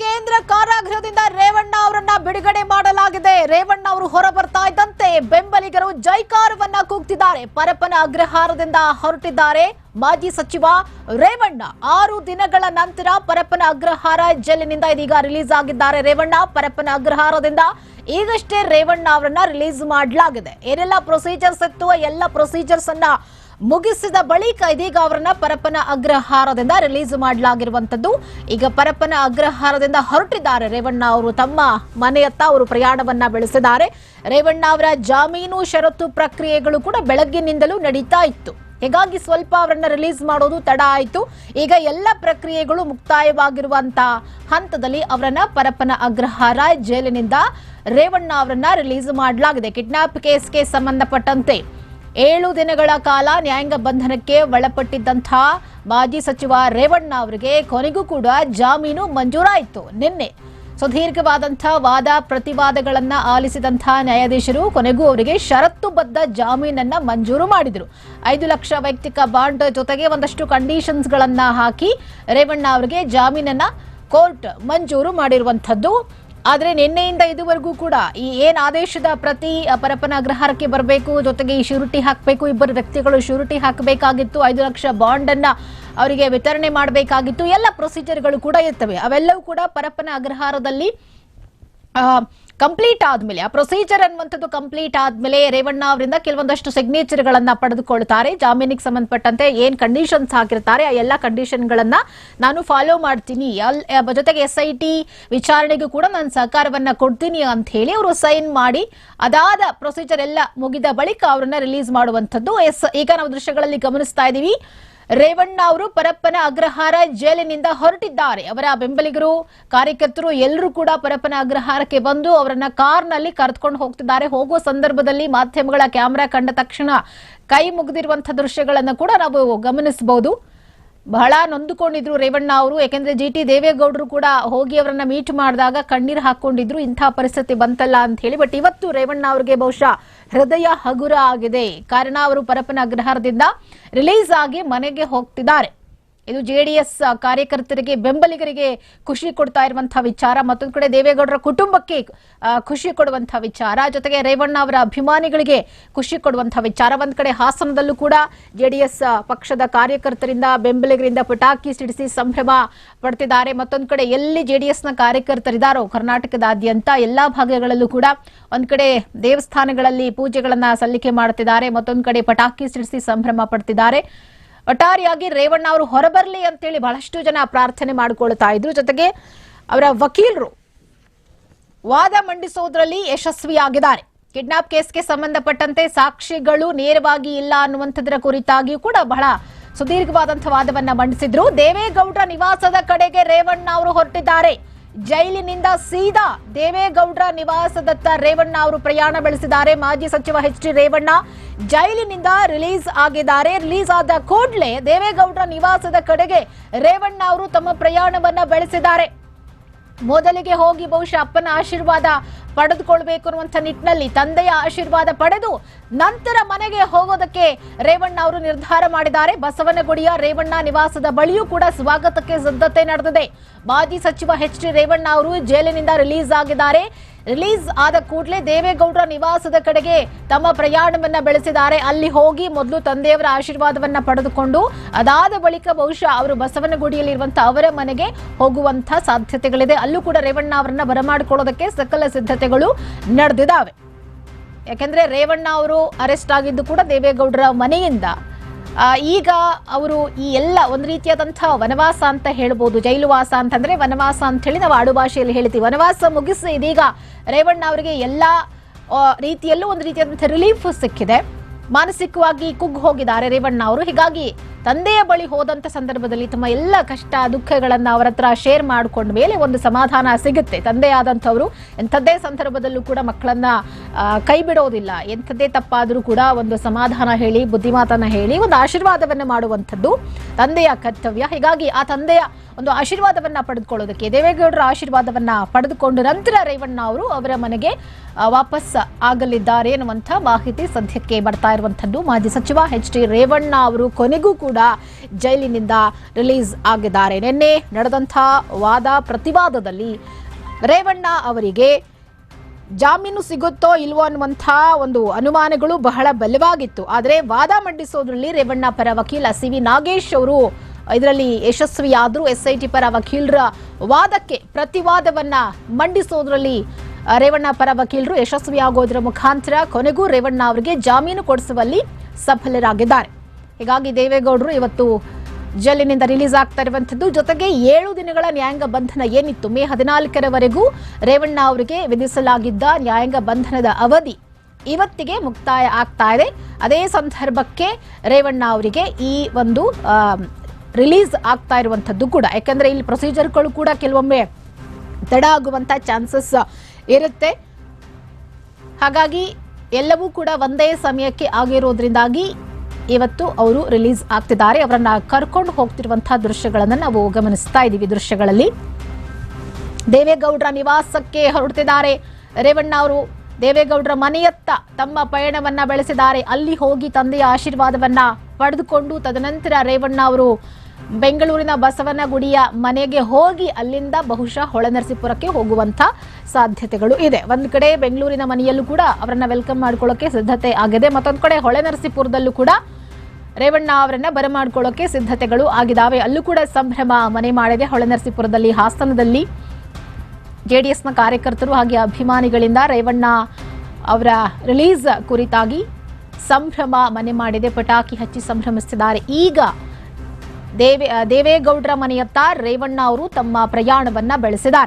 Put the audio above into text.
ಕೇಂದ್ರ ಕಾರಾಗೃಹದಿಂದ ರೇವಣ್ಣ ಅವರನ್ನ ಬಿಡುಗಡೆ ಮಾಡಲಾಗಿದೆ. ರೇವಣ್ಣ ಅವರು ಹೊರ ಬರ್ತಾ ಇದ್ದಂತೆ ಬೆಂಬಲಿಗರು ಜೈಕಾರವನ್ನ ಕೂಗ್ತಿದ್ದಾರೆ. ಪರಪ್ಪನ ಅಗ್ರಹಾರದಿಂದ ಹೊರಟಿದ್ದಾರೆ. ಮಾಜಿ ಸಚಿವ ರೇವಣ್ಣ ಆರು ದಿನಗಳ ನಂತರ ಪರಪ್ಪನ ಅಗ್ರಹಾರ ಜೈಲಿನಿಂದ ಇದೀಗ ರಿಲೀಸ್ ಆಗಿದ್ದಾರೆ. ರೇವಣ್ಣ ಪರಪ್ಪನ ಅಗ್ರಹಾರದಿಂದ ಈಗಷ್ಟೇ ರೇವಣ್ಣ ಅವರನ್ನ ರಿಲೀಸ್ ಮಾಡಲಾಗಿದೆ. ಏನೆಲ್ಲ ಪ್ರೊಸೀಜರ್ಸ್ ಇತ್ತು? ಎಲ್ಲ ಪ್ರೊಸೀಜರ್ಸ್ ಅನ್ನ ಮುಗಿಸಿದ ಬಳಿಕ ಇದೀಗ ಅವರನ್ನ ಪರಪ್ಪನ ಅಗ್ರಹಾರದಿಂದ ರಿಲೀಸ್ ಮಾಡಲಾಗಿರುವಂತದ್ದು ಈಗ ಪರಪ್ಪನ ಅಗ್ರಹಾರದಿಂದ ಹೊರಟಿದ್ದಾರೆ. ರೇವಣ್ಣ ಅವರು ತಮ್ಮ ಮನೆಯತ್ತ ಅವರು ಪ್ರಯಾಣವನ್ನ ಬೆಳೆಸಿದ್ದಾರೆ. ರೇವಣ್ಣ ಅವರ ಜಾಮೀನು ಷರತ್ತು ಪ್ರಕ್ರಿಯೆಗಳು ಕೂಡ ಬೆಳಗ್ಗಿನಿಂದಲೂ ನಡೀತಾ ಇತ್ತು. ಹೀಗಾಗಿ ಸ್ವಲ್ಪ ಅವರನ್ನ ರಿಲೀಸ್ ಮಾಡೋದು ತಡ ಆಯಿತು. ಈಗ ಎಲ್ಲ ಪ್ರಕ್ರಿಯೆಗಳು ಮುಕ್ತಾಯವಾಗಿರುವಂತ ಹಂತದಲ್ಲಿ ಅವರನ್ನ ಪರಪ್ಪನ ಅಗ್ರಹಾರ ಜೈಲಿನಿಂದ ರೇವಣ್ಣ ಅವರನ್ನ ರಿಲೀಸ್ ಮಾಡಲಾಗಿದೆ. ಕಿಡ್ನಾಪ್ ಕೇಸ್ಗೆ ಸಂಬಂಧಪಟ್ಟಂತೆ ಏಳು ದಿನಗಳ ಕಾಲ ನ್ಯಾಯಾಂಗ ಬಂಧನಕ್ಕೆ ಒಳಪಟ್ಟಿದ್ದಂಥ ಮಾಜಿ ಸಚಿವ ರೇವಣ್ಣ ಅವರಿಗೆ ಕೊನೆಗೂ ಕೂಡ ಜಾಮೀನು ಮಂಜೂರಾಯಿತು ನಿನ್ನೆ. ಸುದೀರ್ಘವಾದಂಥ ವಾದ ಪ್ರತಿವಾದಗಳನ್ನು ಆಲಿಸಿದಂಥ ನ್ಯಾಯಾಧೀಶರು ಕೊನೆಗೂ ಅವರಿಗೆ ಷರತ್ತುಬದ್ಧ ಜಾಮೀನನ್ನು ಮಂಜೂರು ಮಾಡಿದರು. ಐದು ಲಕ್ಷ ವೈಯಕ್ತಿಕ ಬಾಂಡ್ ಜೊತೆಗೆ ಒಂದಷ್ಟು ಕಂಡೀಷನ್ಸ್ಗಳನ್ನು ಹಾಕಿ ರೇವಣ್ಣ ಅವರಿಗೆ ಜಾಮೀನನ್ನು ಕೋರ್ಟ್ ಮಂಜೂರು ಮಾಡಿರುವಂಥದ್ದು. ಆದ್ರೆ ನಿನ್ನೆಯಿಂದ ಇದುವರೆಗೂ ಕೂಡ ಈ ಏನ್ ಆದೇಶದ ಪ್ರತಿ ಪರಪನ ಅಗ್ರಹಾರಕ್ಕೆ ಬರಬೇಕು, ಜೊತೆಗೆ ಈ ಶ್ಯೂರಿಟಿ ಹಾಕಬೇಕು, ಇಬ್ಬರು ವ್ಯಕ್ತಿಗಳು ಶ್ಯೂರಿಟಿ ಹಾಕಬೇಕಾಗಿತ್ತು, ಐದು ಲಕ್ಷ ಬಾಂಡ್ ಅನ್ನ ಅವರಿಗೆ ವಿತರಣೆ ಮಾಡಬೇಕಾಗಿತ್ತು, ಎಲ್ಲ ಪ್ರೊಸೀಜರ್ಗಳು ಕೂಡ ಇರ್ತವೆ. ಅವೆಲ್ಲವೂ ಕೂಡ ಪರಪ್ಪನ ಅಗ್ರಹಾರದಲ್ಲಿ ಕಂಪ್ಲೀಟ್ ಆದ್ಮೇಲೆ, ಆ ಪ್ರೊಸೀಜರ್ ಅನ್ನುವಂಥದ್ದು ಕಂಪ್ಲೀಟ್ ಆದ್ಮೇಲೆ ರೇವಣ್ಣ ಅವರಿಂದ ಕೆಲವೊಂದಷ್ಟು ಸಿಗ್ನೇಚರ್ ಗಳನ್ನ ಪಡೆದುಕೊಳ್ತಾರೆ ಜಾಮೀನಿಗೆ ಸಂಬಂಧಪಟ್ಟಂತೆ ಏನ್ ಕಂಡೀಷನ್ಸ್ ಹಾಕಿರ್ತಾರೆ, ಆ ಎಲ್ಲ ಕಂಡೀಷನ್ ಗಳನ್ನ ನಾನು ಫಾಲೋ ಮಾಡ್ತೀನಿ. ಜೊತೆಗೆ ಎಸ್ ಐ ಟಿ ವಿಚಾರಣೆಗೂ ಕೂಡ ನಾನು ಸಹಕಾರವನ್ನ ಕೊಡ್ತೀನಿ ಅಂತ ಹೇಳಿ ಅವರು ಸೈನ್ ಮಾಡಿ, ಅದಾದ ಪ್ರೊಸೀಜರ್ ಎಲ್ಲ ಮುಗಿದ ಬಳಿಕ ಅವರನ್ನ ರಿಲೀಸ್ ಮಾಡುವಂಥದ್ದು. ಎಸ್, ಈಗ ನಾವು ದೃಶ್ಯಗಳಲ್ಲಿ ಗಮನಿಸ್ತಾ ಇದ್ದೀವಿ. ರೇವಣ್ಣ ಅವರು ಪರಪ್ಪನ ಅಗ್ರಹಾರ ಜೈಲಿನಿಂದ ಹೊರಟಿದ್ದಾರೆ. ಅವರ ಬೆಂಬಲಿಗರು, ಕಾರ್ಯಕರ್ತರು ಎಲ್ಲರೂ ಕೂಡ ಪರಪ್ಪನ ಅಗ್ರಹಾರಕ್ಕೆ ಬಂದು ಅವರನ್ನ ಕಾರ್ನಲ್ಲಿ ಕರೆದುಕೊಂಡು ಹೋಗ್ತಿದ್ದಾರೆ. ಹೋಗುವ ಸಂದರ್ಭದಲ್ಲಿ ಮಾಧ್ಯಮಗಳ ಕ್ಯಾಮೆರಾ ಕಂಡ ತಕ್ಷಣ ಕೈ ಮುಗಿದಿರುವಂತಹ ದೃಶ್ಯಗಳನ್ನು ಕೂಡ ನಾವು ಗಮನಿಸಬಹುದು. ಬಹಳ ನೊಂದುಕೊಂಡಿದ್ರು ರೇವಣ್ಣ ಅವರು, ಯಾಕೆಂದ್ರೆ ಜಿ ಟಿ ದೇವೇಗೌಡರು ಕೂಡ ಹೋಗಿ ಅವರನ್ನ ಮೀಟ್ ಮಾಡಿದಾಗ ಕಣ್ಣೀರು ಹಾಕೊಂಡಿದ್ರು ಇಂಥ ಪರಿಸ್ಥಿತಿ ಬಂತಲ್ಲ ಅಂತ ಹೇಳಿ. ಬಟ್ ಇವತ್ತು ರೇವಣ್ಣ ಅವರಿಗೆ ಬಹುಶಃ ಹೃದಯ ಹಗುರ ಆಗಿದೆ. ಕಾರಣ ಅವರು ಪರಪನ ಅಗ್ರಹಾರದಿಂದ ರಿಲೀಸ್ ಆಗಿ ಮನೆಗೆ ಹೋಗ್ತಿದ್ದಾರೆ. ಇದು ಜೆಡಿಎಸ್ ಕಾರ್ಯಕರ್ತರಿಗೆ, ಬೆಂಬಲಿಗರಿಗೆ ಖುಷಿ ಕೊಡ್ತಾ ಇರುವಂತಹ ವಿಚಾರ. ಮತ್ತೊಂದು ಕಡೆ ದೇವೇಗೌಡರ ಕುಟುಂಬಕ್ಕೆ ಖುಷಿ ಕೊಡುವಂತಹ ವಿಚಾರ. ಜೊತೆಗೆ ರೇವಣ್ಣ ಅವರ ಅಭಿಮಾನಿಗಳಿಗೆ ಖುಷಿ ಕೊಡುವಂತಹ ವಿಚಾರ. ಒಂದ್ ಕಡೆ ಹಾಸನದಲ್ಲೂ ಕೂಡ ಜೆಡಿಎಸ್ ಪಕ್ಷದ ಕಾರ್ಯಕರ್ತರಿಂದ, ಬೆಂಬಲಿಗರಿಂದ ಪಟಾಕಿ ಸಿಡಿಸಿ ಸಂಭ್ರಮ ಪಡ್ತಿದ್ದಾರೆ. ಮತ್ತೊಂದು ಕಡೆ ಎಲ್ಲಿ ಜೆಡಿಎಸ್ನ ಕಾರ್ಯಕರ್ತರಿದ್ದಾರೋ ಕರ್ನಾಟಕದಾದ್ಯಂತ ಎಲ್ಲಾ ಭಾಗಗಳಲ್ಲೂ ಕೂಡ ಒಂದ್ ಕಡೆ ದೇವಸ್ಥಾನಗಳಲ್ಲಿ ಪೂಜೆಗಳನ್ನ ಸಲ್ಲಿಕೆ ಮಾಡುತ್ತಿದ್ದಾರೆ ಮತ್ತೊಂದು ಕಡೆ ಪಟಾಕಿ ಸಿಡಿಸಿ ಸಂಭ್ರಮ ಪಡ್ತಿದ್ದಾರೆ. ಒಟ್ಟಾರೆಯಾಗಿ ರೇವಣ್ಣ ಅವರು ಹೊರಬರಲಿ ಅಂತೇಳಿ ಬಹಳಷ್ಟು ಜನ ಪ್ರಾರ್ಥನೆ ಮಾಡಿಕೊಳ್ತಾ ಇದ್ರು. ಜೊತೆಗೆ ಅವರ ವಕೀಲರು ವಾದ ಮಂಡಿಸೋದ್ರಲ್ಲಿ ಯಶಸ್ವಿಯಾಗಿದ್ದಾರೆ. ಕಿಡ್ನಾಪ್ ಕೇಸ್ಗೆ ಸಂಬಂಧಪಟ್ಟಂತೆ ಸಾಕ್ಷಿಗಳು ನೇರವಾಗಿ ಇಲ್ಲ ಅನ್ನುವಂಥದ್ರ ಕುರಿತಾಗಿಯೂ ಕೂಡ ಬಹಳ ಸುದೀರ್ಘವಾದಂತಹ ವಾದವನ್ನ ಮಂಡಿಸಿದ್ರು. ದೇವೇಗೌಡರ ನಿವಾಸದ ಕಡೆಗೆ ರೇವಣ್ಣ ಅವರು ಹೊರಟಿದ್ದಾರೆ. ಜೈಲಿನಿಂದ ಸೀದಾ ದೇವೇಗೌಡರ ನಿವಾಸದತ್ತ ರೇವಣ್ಣ ಅವರು ಪ್ರಯಾಣ ಬೆಳೆಸಿದ್ದಾರೆ. ಮಾಜಿ ಸಚಿವ ಎಚ್ ಡಿ ರೇವಣ್ಣ ಜೈಲಿನಿಂದ ರಿಲೀಸ್ ಆಗಿದ್ದಾರೆ. ರಿಲೀಸ್ ಆದ ಕೂಡಲೇ ದೇವೇಗೌಡರ ನಿವಾಸದ ಕಡೆಗೆ ರೇವಣ್ಣ ಅವರು ತಮ್ಮ ಪ್ರಯಾಣವನ್ನ ಬೆಳೆಸಿದ್ದಾರೆ. ಮೊದಲಿಗೆ ಹೋಗಿ ಬಹುಶಃ ಅಪ್ಪನ ಆಶೀರ್ವಾದ ಪಡೆದುಕೊಳ್ಬೇಕು ಅನ್ನುವಂಥ ನಿಟ್ಟಿನಲ್ಲಿ ತಂದೆಯ ಆಶೀರ್ವಾದ ಪಡೆದು ನಂತರ ಮನೆಗೆ ಹೋಗೋದಕ್ಕೆ ರೇವಣ್ಣ ಅವರು ನಿರ್ಧಾರ ಮಾಡಿದ್ದಾರೆ. ಬಸವನಗುಡಿಯ ರೇವಣ್ಣ ನಿವಾಸದ ಬಳಿಯೂ ಕೂಡ ಸ್ವಾಗತಕ್ಕೆ ಸಿದ್ಧತೆ ನಡೆದಿದೆ. ಮಾಜಿ ಸಚಿವ ಎಚ್ ಡಿ ರೇವಣ್ಣ ಅವರು ಜೈಲಿನಿಂದ ರಿಲೀಸ್ ಆಗಿದ್ದಾರೆ. ರಿಲೀಸ್ ಆದ ಕೂಡಲೇ ದೇವೇಗೌಡರ ನಿವಾಸದ ಕಡೆಗೆ ತಮ್ಮ ಪ್ರಯಾಣವನ್ನ ಬೆಳೆಸಿದ್ದಾರೆ. ಅಲ್ಲಿ ಹೋಗಿ ಮೊದಲು ತಂದೆಯವರ ಆಶೀರ್ವಾದವನ್ನ ಪಡೆದುಕೊಂಡು, ಅದಾದ ಬಳಿಕ ಬಹುಶಃ ಅವರು ಬಸವನಗುಡಿಯಲ್ಲಿರುವಂತಹ ಅವರ ಮನೆಗೆ ಹೋಗುವಂತ ಸಾಧ್ಯತೆಗಳಿದೆ. ಅಲ್ಲೂ ಕೂಡ ರೇವಣ್ಣ ಅವರನ್ನ ಬರಮಾಡಿಕೊಳ್ಳೋದಕ್ಕೆ ಸಕಲ ಸಿದ್ಧತೆಗಳು ನಡೆದಿದ್ದಾವೆ. ಯಾಕೆಂದರೆ ರೇವಣ್ಣ ಅವರು ಅರೆಸ್ಟ್ ಆಗಿದ್ದು ಕೂಡ ದೇವೇಗೌಡರ ಮನೆಯಿಂದ. ಈಗ ಅವರು ಈ ಎಲ್ಲ ಒಂದು ರೀತಿಯಾದಂಥ ವನವಾಸ ಅಂತ ಹೇಳ್ಬೋದು, ಜೈಲುವಾಸ ಅಂತಂದ್ರೆ ವನವಾಸ ಅಂತ ಹೇಳಿ ನಾವು ಆಡು ಭಾಷೆಯಲ್ಲಿ ಹೇಳ್ತೀವಿ. ವನವಾಸ ಮುಗಿಸಿ ಇದೀಗ ರೇವಣ್ಣ ಅವರಿಗೆ ಎಲ್ಲ ರೀತಿಯಲ್ಲೂ ಒಂದು ರೀತಿಯಾದಂಥ ರಿಲೀಫ್ ಸಿಕ್ಕಿದೆ. ಮಾನಸಿಕವಾಗಿ ಕುಗ್ಗು ಹೋಗಿದ್ದಾರೆ ರೇವಣ್ಣ ಅವರು. ಹೀಗಾಗಿ ತಂದೆಯ ಬಳಿ ಹೋದಂತ ಸಂದರ್ಭದಲ್ಲಿ ತಮ್ಮ ಎಲ್ಲ ಕಷ್ಟ, ದುಃಖಗಳನ್ನು ಅವರ ಹತ್ರ ಶೇರ್ ಮಾಡಿಕೊಂಡ ಮೇಲೆ ಒಂದು ಸಮಾಧಾನ ಸಿಗುತ್ತೆ. ತಂದೆಯಾದಂಥವರು ಎಂಥದ್ದೇ ಸಂದರ್ಭದಲ್ಲೂ ಕೂಡ ಮಕ್ಕಳನ್ನ ಕೈ ಬಿಡೋದಿಲ್ಲ. ಎಂಥದ್ದೇ ತಪ್ಪಾದರೂ ಕೂಡ ಒಂದು ಸಮಾಧಾನ ಹೇಳಿ ಬುದ್ಧಿಮಾತನ ಹೇಳಿ ಒಂದು ಆಶೀರ್ವಾದವನ್ನು ಮಾಡುವಂಥದ್ದು ತಂದೆಯ ಕರ್ತವ್ಯ. ಹೀಗಾಗಿ ಆ ತಂದೆಯ ಒಂದು ಆಶೀರ್ವಾದವನ್ನ ಪಡೆದುಕೊಳ್ಳೋದಕ್ಕೆ, ದೇವೇಗೌಡರ ಆಶೀರ್ವಾದವನ್ನ ಪಡೆದುಕೊಂಡು ನಂತರ ರೇವಣ್ಣ ಅವರು ಅವರ ಮನೆಗೆ ವಾಪಸ್ ಆಗಲಿದ್ದಾರೆ ಎನ್ನುವಂಥ ಮಾಹಿತಿ ಸದ್ಯಕ್ಕೆ ಬರ್ತಾ ಇರುವಂಥದ್ದು. ಮಾಜಿ ಸಚಿವ ಎಚ್ ಡಿ ರೇವಣ್ಣ ಅವರು ಕೊನೆಗೂ ಕೂಡ ಕೂಡ ಜೈಲಿನಿಂದ ರಿಲೀಸ್ ಆಗಿದ್ದಾರೆ. ನಿನ್ನೆ ನಡೆದಂಥ ವಾದ ಪ್ರತಿವಾದದಲ್ಲಿ ರೇವಣ್ಣ ಅವರಿಗೆ ಜಾಮೀನು ಸಿಗುತ್ತೋ ಇಲ್ವೋ ಅನ್ನುವಂಥ ಒಂದು ಅನುಮಾನಗಳು ಬಹಳ ಬಲವಾಗಿತ್ತು. ಆದರೆ ವಾದ ಮಂಡಿಸೋದ್ರಲ್ಲಿ ರೇವಣ್ಣ ಪರ ವಕೀಲ ಸಿ ವಿ ನಾಗೇಶ್ ಅವರು ಇದರಲ್ಲಿ ಯಶಸ್ವಿಯಾದ್ರು. ಎಸ್ಐಟಿ ಪರ ವಕೀಲರ ವಾದಕ್ಕೆ ಪ್ರತಿವಾದವನ್ನ ಮಂಡಿಸೋದ್ರಲ್ಲಿ ರೇವಣ್ಣ ಪರ ವಕೀಲರು ಯಶಸ್ವಿಯಾಗೋದ್ರ ಮುಖಾಂತರ ಕೊನೆಗೂ ರೇವಣ್ಣ ಅವರಿಗೆ ಜಾಮೀನು ಕೊಡಿಸುವಲ್ಲಿ ಸಫಲರಾಗಿದ್ದಾರೆ. ಹೀಗಾಗಿ ದೇವೇಗೌಡರು ಇವತ್ತು ಜೈಲಿನಿಂದ ರಿಲೀಸ್ ಆಗ್ತಾ ಇರುವಂತದ್ದು ಜೊತೆಗೆ ಏಳು ದಿನಗಳ ನ್ಯಾಯಾಂಗ ಬಂಧನ ಏನಿತ್ತು? ಮೇ ಹದಿನಾಲ್ಕರವರೆಗೂ ರೇವಣ್ಣ ಅವರಿಗೆ ವಿಧಿಸಲಾಗಿದ್ದ ನ್ಯಾಯಾಂಗ ಬಂಧನದ ಅವಧಿ ಇವತ್ತಿಗೆ ಮುಕ್ತಾಯ ಆಗ್ತಾ ಇದೆ. ಅದೇ ಸಂದರ್ಭಕ್ಕೆ ರೇವಣ್ಣ ಅವರಿಗೆ ಈ ಒಂದು ರಿಲೀಸ್ ಆಗ್ತಾ ಇರುವಂತದ್ದು ಕೂಡ. ಯಾಕಂದ್ರೆ ಇಲ್ಲಿ ಪ್ರೊಸೀಜರ್ಗಳು ಕೂಡ ಕೆಲವೊಮ್ಮೆ ತಡ ಆಗುವಂತ ಚಾನ್ಸಸ್ ಇರುತ್ತೆ. ಹಾಗಾಗಿ ಎಲ್ಲವೂ ಕೂಡ ಒಂದೇ ಸಮಯಕ್ಕೆ ಆಗಿರೋದ್ರಿಂದಾಗಿ ಇವತ್ತು ಅವರು ರಿಲೀಸ್ ಆಗ್ತಿದ್ದಾರೆ. ಅವರನ್ನ ಕರ್ಕೊಂಡು ಹೋಗ್ತಿರುವಂತಹ ದೃಶ್ಯಗಳನ್ನು ನಾವು ಗಮನಿಸ್ತಾ ಇದ್ದೀವಿ ದೃಶ್ಯಗಳಲ್ಲಿ. ದೇವೇಗೌಡರ ನಿವಾಸಕ್ಕೆ ಹೊರಡ್ತಿದ್ದಾರೆ. ರೇವಣ್ಣ ಅವರು ದೇವೇಗೌಡರ ಮನೆಯತ್ತ ತಮ್ಮ ಪಯಣವನ್ನ ಬೆಳೆಸಿದ್ದಾರೆ. ಅಲ್ಲಿ ಹೋಗಿ ತಂದೆಯ ಆಶೀರ್ವಾದವನ್ನ ಪಡೆದುಕೊಂಡು ತದನಂತರ ರೇವಣ್ಣ ಅವರು ಬೆಂಗಳೂರಿನ ಬಸವನಗುಡಿಯ ಮನೆಗೆ ಹೋಗಿ ಅಲ್ಲಿಂದ ಬಹುಶಃ ಹೊಳೆನರಸೀಪುರಕ್ಕೆ ಹೋಗುವಂತ ಸಾಧ್ಯತೆಗಳು ಇದೆ. ಒಂದು ಕಡೆ ಬೆಂಗಳೂರಿನ ಮನೆಯಲ್ಲೂ ಕೂಡ ಅವರನ್ನ ವೆಲ್ಕಮ್ ಮಾಡ್ಕೊಳ್ಳೋಕೆ ಸಿದ್ಧತೆ ಆಗಿದೆ. ಮತ್ತೊಂದು ಕಡೆ ಹೊಳೆನರಸೀಪುರದಲ್ಲೂ ಕೂಡ ರೇವಣ್ಣ ಅವರನ್ನ ಬರಮಾಡ್ಕೊಳ್ಳೋಕೆ ಸಿದ್ಧತೆಗಳು ಆಗಿದಾವೆ. ಅಲ್ಲೂ ಕೂಡ ಸಂಭ್ರಮ ಮನೆ ಮಾಡಿದೆ ಹೊಳೆನರಸೀಪುರದಲ್ಲಿ ಹಾಸನದಲ್ಲಿ ಜೆಡಿಎಸ್ನ ಕಾರ್ಯಕರ್ತರು ಹಾಗೆ ಅಭಿಮಾನಿಗಳಿಂದ ರೇವಣ್ಣ ಅವರ ರಿಲೀಸ್ ಕುರಿತಾಗಿ ಸಂಭ್ರಮ ಮನೆ ಮಾಡಿದೆ ಪಟಾಕಿ ಹಚ್ಚಿ ಸಂಭ್ರಮಿಸಿದ್ದಾರೆ. ಈಗ ದೇವೇ, ದೇವೇಗೌಡರ ಮನೆಯತ್ತ ರೇವಣ್ಣ ಅವರು ತಮ್ಮ ಪ್ರಯಾಣವನ್ನ ಬೆಳೆಸಿದ್ದಾರೆ.